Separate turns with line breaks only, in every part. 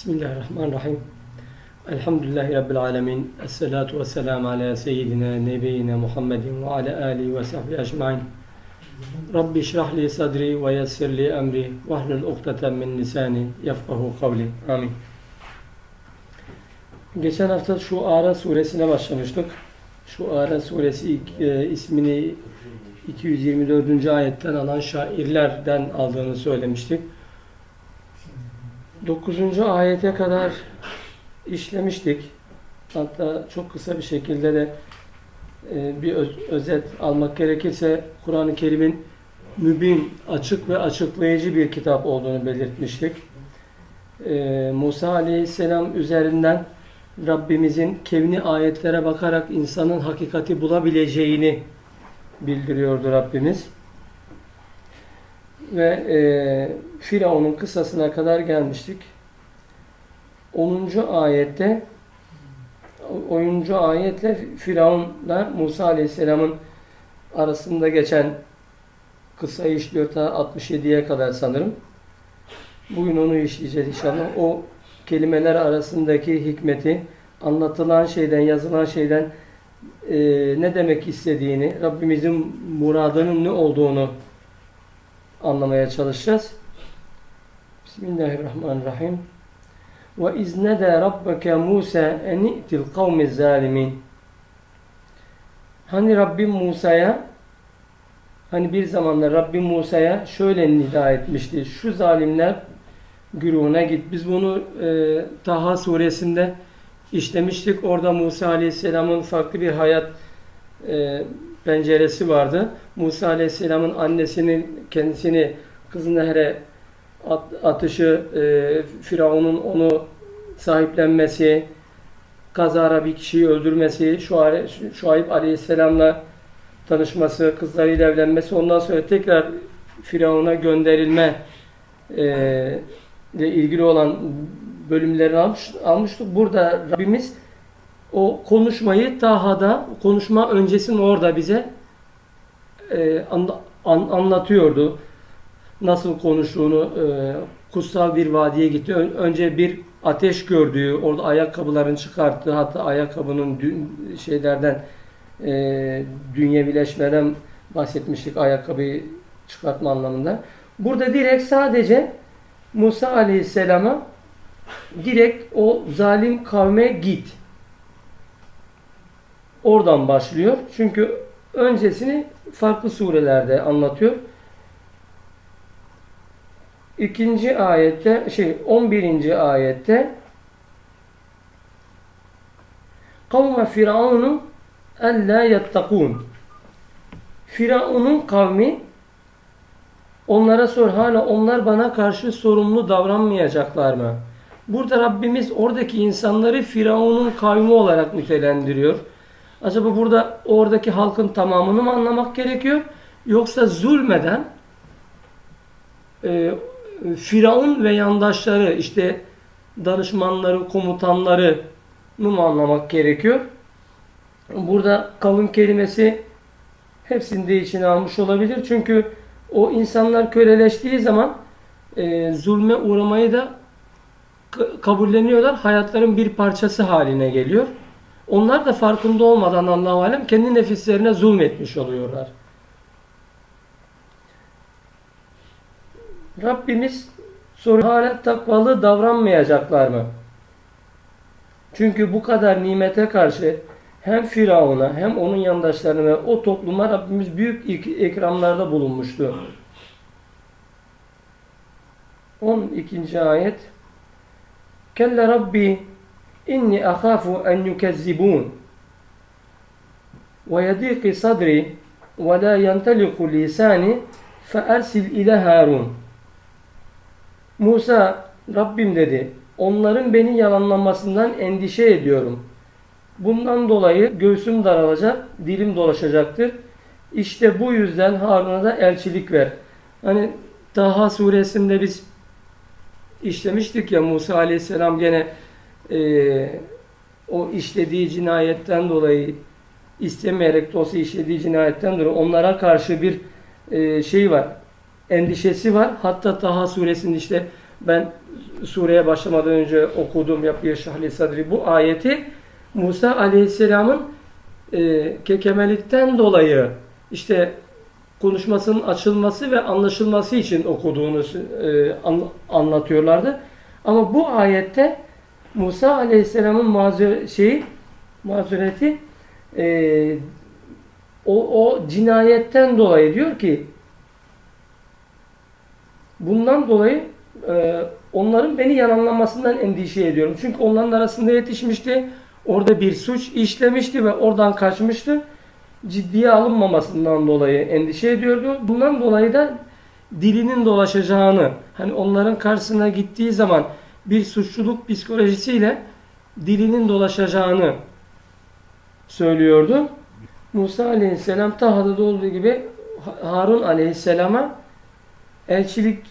Bismillahirrahmanirrahim. Elhamdülillahi Rabbil alemin. Esselatu vesselamu ala seyyidina nebiyina Muhammedin ve ala alihi ve sahbihi ecmain. Rabbi şrah li sadri ve yessir li emri ve ahlul ukdeten min lisani yefkahu kavli. Amin. Geçen hafta şu Ara suresine başlamıştık. Şu Ara suresi e, ismini 224. ayetten alan şairlerden aldığını söylemiştik. 9. ayete kadar işlemiştik. Hatta çok kısa bir şekilde de e, bir öz, özet almak gerekirse Kur'an-ı Kerim'in mübin, açık ve açıklayıcı bir kitap olduğunu belirtmiştik. E, Musa Aleyhisselam üzerinden Rabbimizin kevni ayetlere bakarak insanın hakikati bulabileceğini bildiriyordu Rabbimiz. Ve e, Firavun'un kısasına kadar gelmiştik. 10. ayette 10. ayetle Firavun'la Musa Aleyhisselam'ın arasında geçen kısayı işliyor ta 67'ye kadar sanırım. Bugün onu işleyeceğiz inşallah. O kelimeler arasındaki hikmeti, anlatılan şeyden, yazılan şeyden e, ne demek istediğini, Rabbimizin muradının ne olduğunu anlamaya çalışacağız. Bismillahirrahmanirrahim. Ve iznede rabbeke Musa en i'til kavmi zalimin. Hani Rabbim Musa'ya hani bir zamanlar Rabbim Musa'ya şöyle nida etmişti. Şu zalimler güruhuna git. Biz bunu e, Taha suresinde işlemiştik. Orada Musa Aleyhisselam'ın farklı bir hayat e, penceresi vardı. Musa Aleyhisselam'ın annesinin kendisini Kızılnehir'e at, atışı, e, Firavun'un onu sahiplenmesi, kazara bir kişiyi öldürmesi, Şuayb Aleyhisselam'la tanışması, kızlarıyla evlenmesi, ondan sonra tekrar Firavun'a gönderilme e, ile ilgili olan bölümlerini almış, almıştık. Burada Rabbimiz o konuşmayı Taha'da, konuşma öncesinde orada bize e, an, an, anlatıyordu. Nasıl konuştuğunu, e, kutsal bir vadiye gitti. Önce bir ateş gördüğü, orada ayakkabılarını çıkarttı. Hatta ayakkabının dün, şeylerden e, dünyevileşmeden bahsetmiştik ayakkabıyı çıkartma anlamında. Burada direkt sadece Musa Aleyhisselam'a direkt o zalim kavme git. Oradan başlıyor. Çünkü öncesini farklı surelerde anlatıyor. İkinci ayette şey 11. ayette kavme firavunu ella yettakun Firavun'un kavmi onlara sor hala onlar bana karşı sorumlu davranmayacaklar mı? Burada Rabbimiz oradaki insanları Firavun'un kavmi olarak nitelendiriyor. Acaba burada oradaki halkın tamamını mı anlamak gerekiyor? Yoksa zulmeden e, Firavun ve yandaşları işte danışmanları, komutanları mı anlamak gerekiyor? Burada kavim kelimesi hepsini de içine almış olabilir. Çünkü o insanlar köleleştiği zaman e, zulme uğramayı da kabulleniyorlar. Hayatların bir parçası haline geliyor. Onlar da farkında olmadan Allah-u Alem kendi nefislerine zulmetmiş oluyorlar. Rabbimiz soru hala takvalı davranmayacaklar mı? Çünkü bu kadar nimete karşı hem Firavun'a hem onun yandaşlarına ve o topluma Rabbimiz büyük ikramlarda bulunmuştu. 12. ayet Kelle Rabbi inni akhafu en yukezzibun ve yediqi sadri ve la yenteliku lisani fe ersil ile Harun Musa Rabbim dedi onların beni yalanlamasından endişe ediyorum. Bundan dolayı göğsüm daralacak, dilim dolaşacaktır. İşte bu yüzden Harun'a da elçilik ver. Hani Taha suresinde biz işlemiştik ya Musa aleyhisselam gene e, o işlediği cinayetten dolayı istemeyerek de olsa işlediği cinayetten dolayı onlara karşı bir e, şey var. Endişesi var. Hatta Taha suresinde işte ben sureye başlamadan önce okuduğum yapıya şahli sadri bu ayeti Musa Aleyhisselam'ın e, kekemelikten dolayı işte konuşmasının açılması ve anlaşılması için okuduğunu e, an, anlatıyorlardı. Ama bu ayette Musa Aleyhisselam'ın mazur, şeyi, mazureti e, o, o cinayetten dolayı diyor ki bundan dolayı e, onların beni yalanlamasından endişe ediyorum. Çünkü onların arasında yetişmişti. Orada bir suç işlemişti ve oradan kaçmıştı. Ciddiye alınmamasından dolayı endişe ediyordu. Bundan dolayı da dilinin dolaşacağını, hani onların karşısına gittiği zaman bir suçluluk psikolojisiyle dilinin dolaşacağını söylüyordu. Musa aleyhisselam Taha'da olduğu gibi Harun aleyhisselama elçilik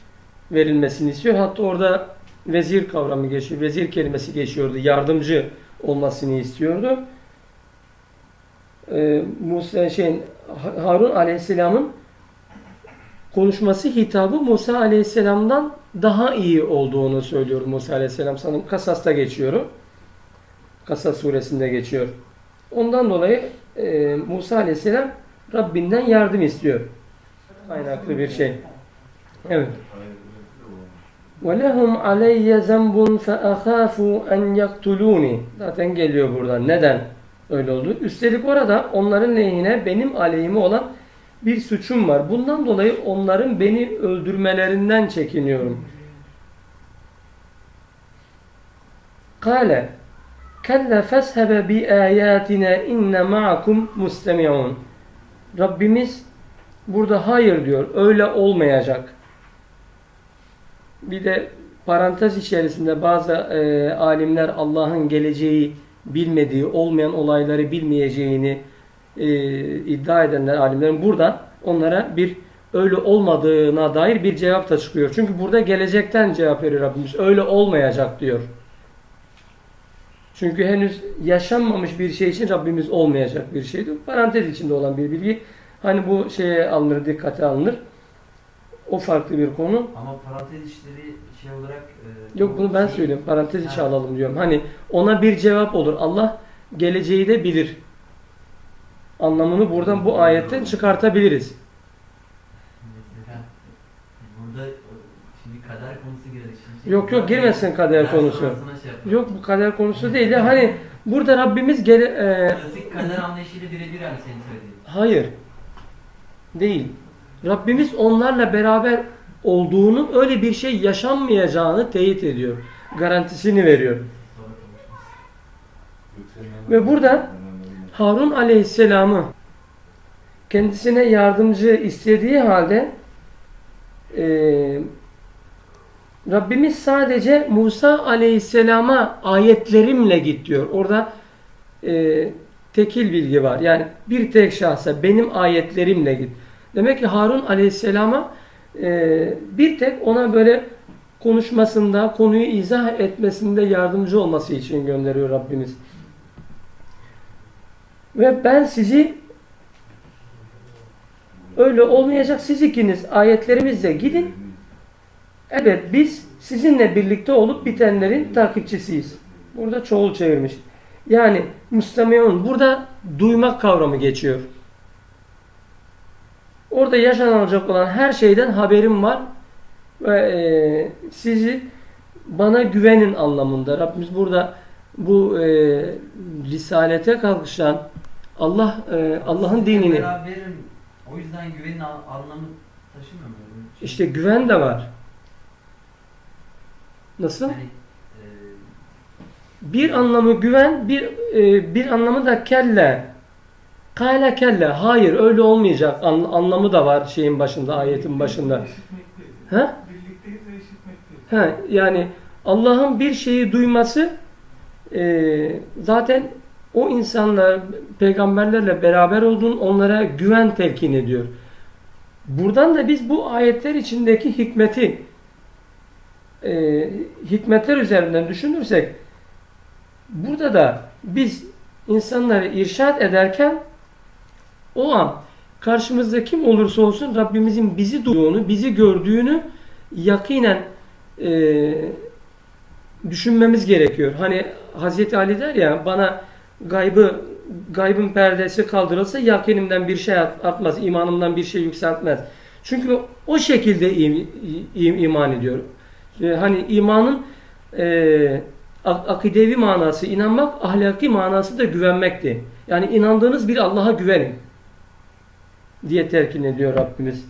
verilmesini istiyor. Hatta orada vezir kavramı geçiyor. Vezir kelimesi geçiyordu. Yardımcı olmasını istiyordu. Ee, Musa şeyin Harun aleyhisselamın konuşması hitabı Musa aleyhisselamdan daha iyi olduğunu söylüyor Musa aleyhisselam. Sanırım Kasas'ta geçiyor. Kasas suresinde geçiyor. Ondan dolayı e, Musa aleyhisselam Rabbinden yardım istiyor. Kaynaklı bir şey. Evet. وَلَهُمْ عَلَيَّ زَنْبٌ فَأَخَافُ اَنْ يَقْتُلُونِ Zaten geliyor buradan. Neden öyle oldu? Üstelik orada onların lehine benim aleyhime olan bir suçum var. Bundan dolayı onların beni öldürmelerinden çekiniyorum. Kale kelle feshebe bi ayatina inne ma'akum mustemi'un. Rabbimiz burada hayır diyor. Öyle olmayacak. Bir de parantez içerisinde bazı e, alimler Allah'ın geleceği bilmediği, olmayan olayları bilmeyeceğini e, iddia edenler alimlerin burada onlara bir öyle olmadığına dair bir cevap da çıkıyor. Çünkü burada gelecekten cevap veriyor Rabbimiz. Öyle olmayacak diyor. Çünkü henüz yaşanmamış bir şey için Rabbimiz olmayacak bir şeydi. Parantez içinde olan bir bilgi. Hani bu şeye alınır, dikkate alınır. O farklı bir konu.
Ama parantez işleri şey olarak... E,
Yok bunu ben
şey-
söyleyeyim. Parantez
Ha.
alalım diyorum. Hani ona bir cevap olur. Allah geleceği de bilir. Anlamını buradan bu ayetten çıkartabiliriz.
Mesela burada şimdi kader konusu girer. Şimdi
Yok, yok, girmesin kader konusu.
şey.
Yok bu kader konusu değil de hani burada Rabbimiz gele, e,
Klasik kader anlayışıyla birebir yani senin söylediğin.
hayır değil. Rabbimiz onlarla beraber olduğunun öyle bir şey yaşanmayacağını teyit ediyor. Garantisini veriyor. Ve burada Harun aleyhisselamı kendisine yardımcı istediği halde e, Rabbimiz sadece Musa aleyhisselama ayetlerimle git diyor. Orada e, tekil bilgi var. Yani bir tek şahsa benim ayetlerimle git. Demek ki Harun aleyhisselama e, bir tek ona böyle konuşmasında, konuyu izah etmesinde yardımcı olması için gönderiyor Rabbimiz. Ve ben sizi öyle olmayacak siz ikiniz ayetlerimizle gidin. Evet biz sizinle birlikte olup bitenlerin takipçisiyiz. Burada çoğul çevirmiş. Yani müstemiyon burada duymak kavramı geçiyor. Orada yaşanacak olan her şeyden haberim var ve e, sizi bana güvenin anlamında. Rabbimiz burada bu e, risalete kalkışan Allah e, Allah'ın dinini
Beraberim. O yüzden güvenin anlamı taşımıyor mu?
İşte güven de var. Nasıl?
Yani, e,
Bir anlamı güven, bir e, bir anlamı da kelle. Kale kelle. Hayır öyle olmayacak. An- anlamı da var şeyin başında, ayetin başında. Ha? Ha, yani Allah'ın bir şeyi duyması e, zaten o insanlar peygamberlerle beraber olduğun onlara güven telkin ediyor. Buradan da biz bu ayetler içindeki hikmeti e, hikmetler üzerinden düşünürsek burada da biz insanları irşad ederken o an karşımızda kim olursa olsun Rabbimizin bizi duyduğunu, bizi gördüğünü yakinen e, düşünmemiz gerekiyor. Hani Hazreti Ali der ya bana gaybı gaybın perdesi kaldırılsa yakinimden bir şey atmaz, imanımdan bir şey yükseltmez. Çünkü o şekilde im- im- iman ediyor. E, Hani imanın e, ak- akidevi manası inanmak, ahlaki manası da güvenmekti. Yani inandığınız bir Allah'a güvenin diye telkin ediyor Rabbimiz.